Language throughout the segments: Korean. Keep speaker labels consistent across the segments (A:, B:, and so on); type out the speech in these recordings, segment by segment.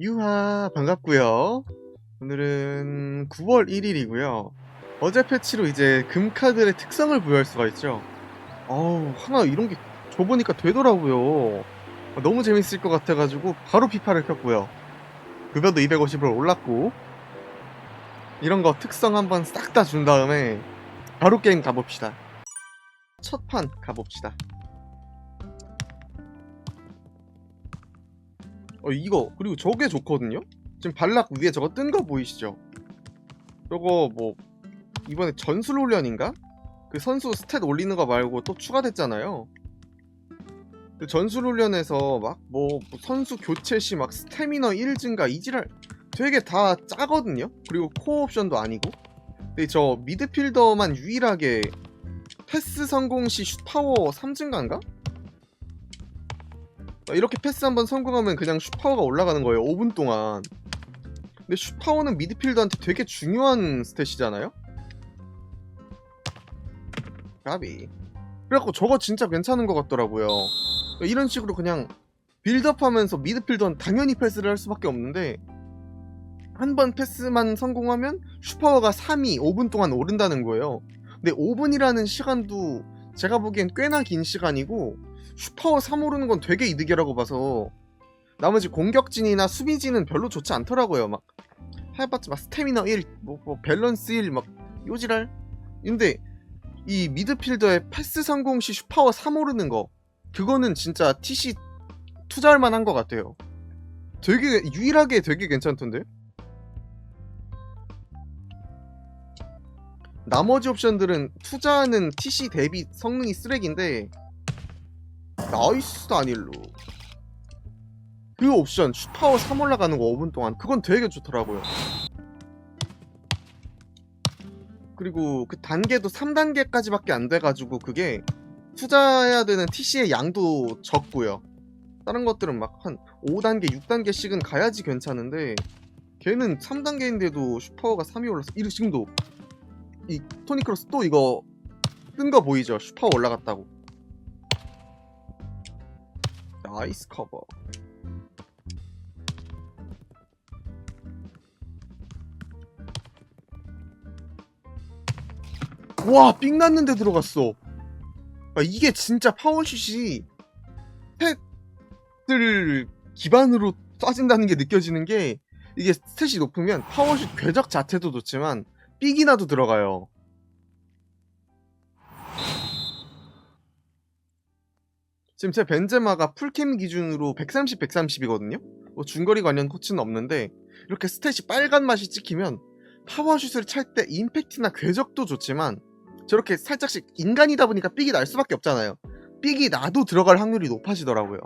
A: 유하 반갑고요. 오늘은 9월 1일이고요. 어제 패치로 이제 금카드의 특성을 부여할 수가 있죠. 어우 하나 이런 게 줘보니까 되더라고요. 너무 재밌을 것 같아가지고 바로 피파를 켰고요. 급여도 250으로 올랐고 이런 거 특성 한번 싹 다 준 다음에 바로 게임 가봅시다. 첫 판 가봅시다. 어 이거 그리고 저게 좋거든요? 지금 발락 위에 저거 뜬 거 보이시죠? 저거 뭐 이번에 전술 훈련인가? 그 선수 스탯 올리는 거 말고 또 추가됐잖아요. 그 전술 훈련에서 막 뭐 선수 교체 시 막 스태미너 1 증가 이지랄 되게 다 짜거든요. 그리고 코어 옵션도 아니고. 근데 저 미드필더만 유일하게 패스 성공 시 슛 파워 3 증가인가? 이렇게 패스 한번 성공하면 그냥 슛파워가 올라가는 거예요. 5분 동안. 근데 슛파워는 미드필더한테 되게 중요한 스탯이잖아요? 가비. 그래갖고 저거 진짜 괜찮은 것 같더라고요. 이런 식으로 그냥 빌드업하면서 미드필더는 당연히 패스를 할 수밖에 없는데 한 번 패스만 성공하면 슈퍼가 3이 5분 동안 오른다는 거예요. 근데 5분이라는 시간도 제가 보기엔 꽤나 긴 시간이고 슈퍼 3 오르는 건 되게 이득이라고 봐서 나머지 공격진이나 수비진은 별로 좋지 않더라고요. 막 해봤자 막 스태미너 1, 뭐, 뭐 밸런스 1, 막 요지랄. 근데 이 미드필더의 패스 성공 시 슈퍼 3 오르는 거 그거는 진짜 TC 투자할 만한 것 같아요. 되게 유일하게 되게 괜찮던데? 나머지 옵션들은 투자하는 TC 대비 성능이 쓰레기인데 나이스 다닐로 그 옵션 슈파워 3 올라가는 거 5분 동안 그건 되게 좋더라고요 그리고 그 단계도 3단계까지밖에 안 돼가지고 그게 투자해야 되는 TC의 양도 적고요 다른 것들은 막 한 5단계 6단계씩은 가야지 괜찮은데 걔는 3단계인데도 슈파워가 3이 올라서 이 지금도 이 토니 크로스 또 이거 뜬 거 보이죠? 슈퍼 올라갔다고. 나이스 커버. 와, 삥 났는데 들어갔어. 아, 이게 진짜 파워슛이 스탯을 기반으로 쏴진다는 게 느껴지는 게 이게 스탯이 높으면 파워슛 궤적 자체도 좋지만 삑이 나도 들어가요. 지금 제 벤제마가 풀캠 기준으로 130, 130이거든요? 뭐 중거리 관련 코치는 없는데 이렇게 스탯이 빨간 맛이 찍히면 파워슛을 찰 때 임팩트나 궤적도 좋지만 저렇게 살짝씩 인간이다 보니까 삑이 날 수밖에 없잖아요. 삑이 나도 들어갈 확률이 높아지더라고요.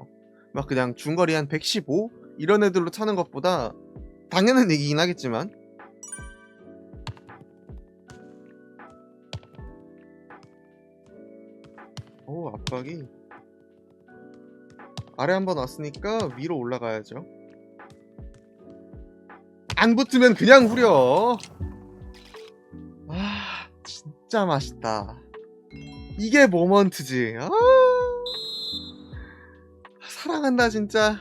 A: 막 그냥 중거리 한 115 이런 애들로 차는 것보다 당연한 얘기긴 하겠지만 오 압박이 아래 한번 왔으니까 위로 올라가야죠. 안 붙으면 그냥 후려. 아 진짜 맛있다. 이게 모먼트지. 아 사랑한다 진짜.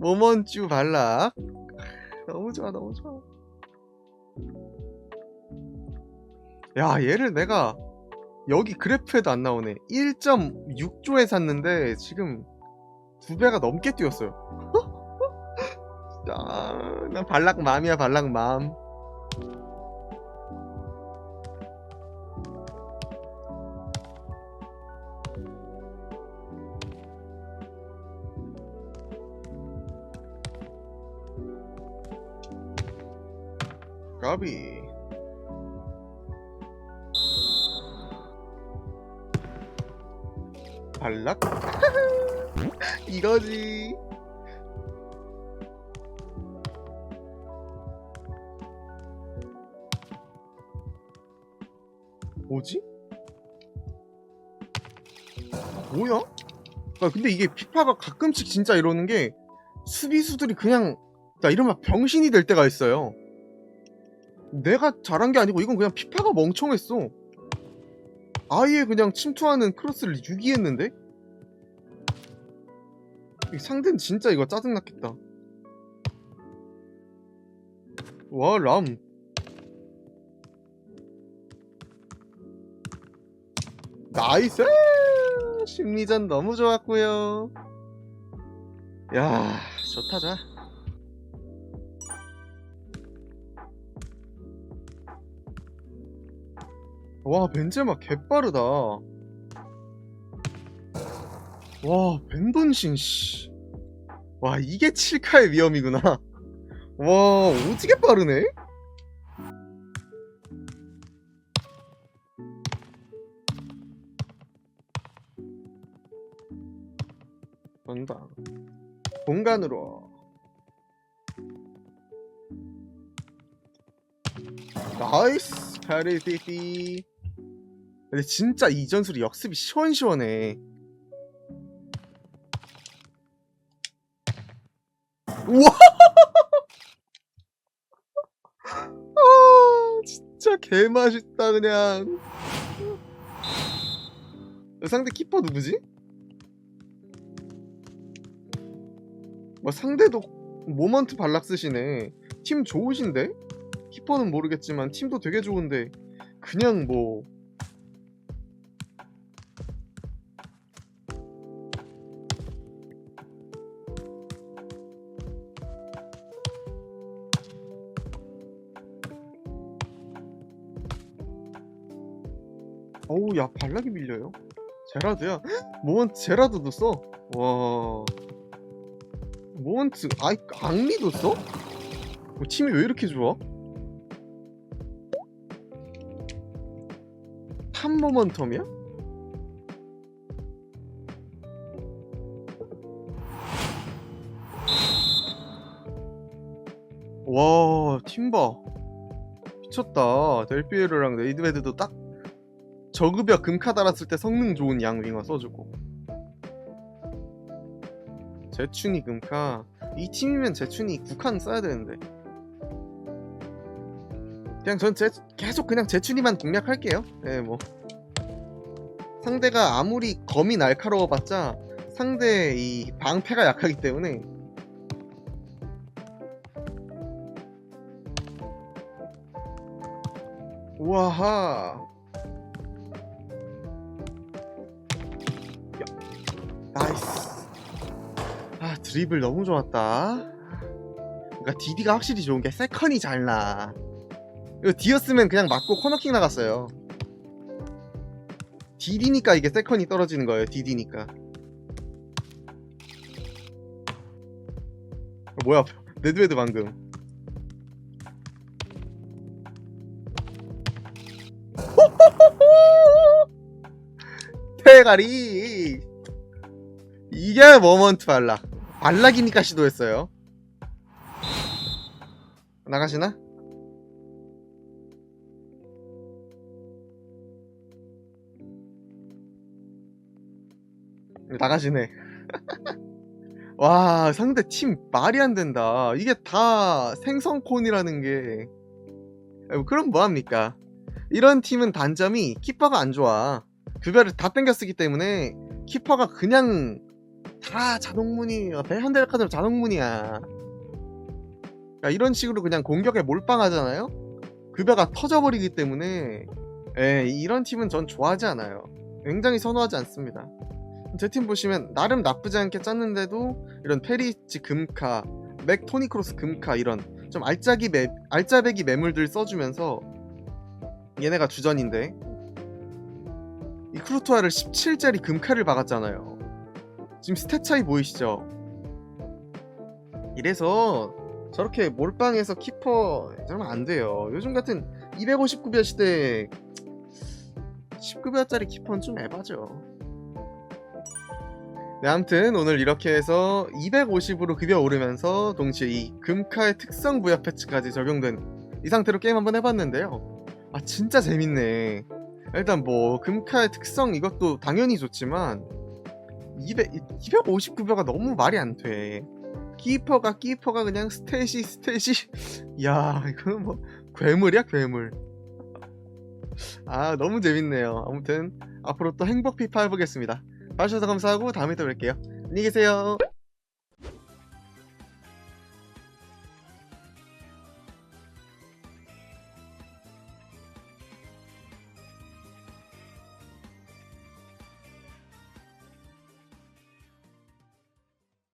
A: 모먼쭈 발락 너무 좋아 너무 좋아. 야 얘를 내가 여기 그래프에도 안 나오네. 1.6조에 샀는데 지금 두 배가 넘게 뛰었어요. 아, 난 발락 맘이야 발락 맘. 까비 발락 이거지 뭐지? 뭐야? 아 근데 이게 피파가 가끔씩 진짜 이러는 게 수비수들이 그냥 나 이러면 병신이 될 때가 있어요. 내가 잘한 게 아니고 이건 그냥 피파가 멍청했어. 아예 그냥 침투하는 크로스를 유기했는데? 이 상대는 진짜 이거 짜증났겠다. 와, 람. 나이스! 심리전 너무 좋았고요. 야, 좋다, 좋 와, 벤제마 개빠르다. 와, 벤돈신, 씨. 와, 이게 7카의 위험이구나. 와, 오지게 빠르네? 전방. 공간으로. 나이스! 카리티티. 근데 진짜 이 전술이 역습이 시원시원해. 우와! 아, 진짜 개맛있다, 그냥. 상대 키퍼 누구지? 뭐 상대도 모먼트 발락 쓰시네. 팀 좋으신데? 키퍼는 모르겠지만 팀도 되게 좋은데 그냥 뭐 어우 야 발락이 밀려요? 제라드야? 모먼트 제라드도 써? 와 모먼트 아이 앙리도 써? 뭐 팀이 왜 이렇게 좋아? 탑 모먼텀이야? 와 팀바. 미쳤다. 델피에르랑 네이드베드도 딱 저급여 금카 달았을 때 성능 좋은 양 윙어 써주고. 제춘이 금카. 이 팀이면 제춘이 9칸 써야 되는데 그냥 전 제, 계속 그냥 제춘이만 공략할게요. 예뭐. 상대가 아무리 검이 날카로워봤자 상대 이 방패가 약하기 때문에. 우와하. 야, 나이스. 아 드리블 너무 좋았다. 그러니까 디디가 확실히 좋은 게 세컨이 잘나 이거 디였으면 그냥 맞고 코너킥 나갔어요. 디디니까 이게 세컨이 떨어지는 거예요 디디니까. 어, 뭐야 레드웨드 방금. 대가리! 이게 머먼트 발락. 발락이니까 시도했어요. 나가시나? 나가시네. 와 상대 팀 말이 안 된다. 이게 다 생성콘이라는 게. 아이고, 그럼 뭐합니까? 이런 팀은 단점이 키퍼가 안 좋아. 급여를 다 땡겨 쓰기 때문에 키퍼가 그냥 다 자동문이 배현델 카드로 자동문이야. 그러니까 이런 식으로 그냥 공격에 몰빵하잖아요? 급여가 터져버리기 때문에. 에, 이런 팀은 전 좋아하지 않아요. 굉장히 선호하지 않습니다 제 팀 보시면 나름 나쁘지 않게 짰는데도 이런 페리치 금카, 맥 토니 크로스 금카 이런 좀 알짜기 매, 알짜배기 매물들 써주면서 얘네가 주전인데 이 크루토아를 17짜리 금카를 박았잖아요. 지금 스탯 차이 보이시죠? 이래서 저렇게 몰빵해서 키퍼 저러면 안 돼요. 요즘 같은 259별 시대 10급여짜리 키퍼는 좀 에바죠. 네, 아무튼 오늘 이렇게 해서 250으로 급여 오르면서 동시에 이 금카의 특성 부여 패치까지 적용된 이 상태로 게임 한번 해봤는데요. 아 진짜 재밌네. 일단 뭐 금카의 특성 이것도 당연히 좋지만 200, 250 급여가 너무 말이 안 돼. 키퍼가 키퍼가 그냥 스탯이 스탯이 야 이거는 뭐 괴물이야 괴물. 아 너무 재밌네요. 아무튼 앞으로 또 행복 피파 해보겠습니다. 봐주셔서 감사하고 다음에 또 뵐게요. 안녕히 계세요.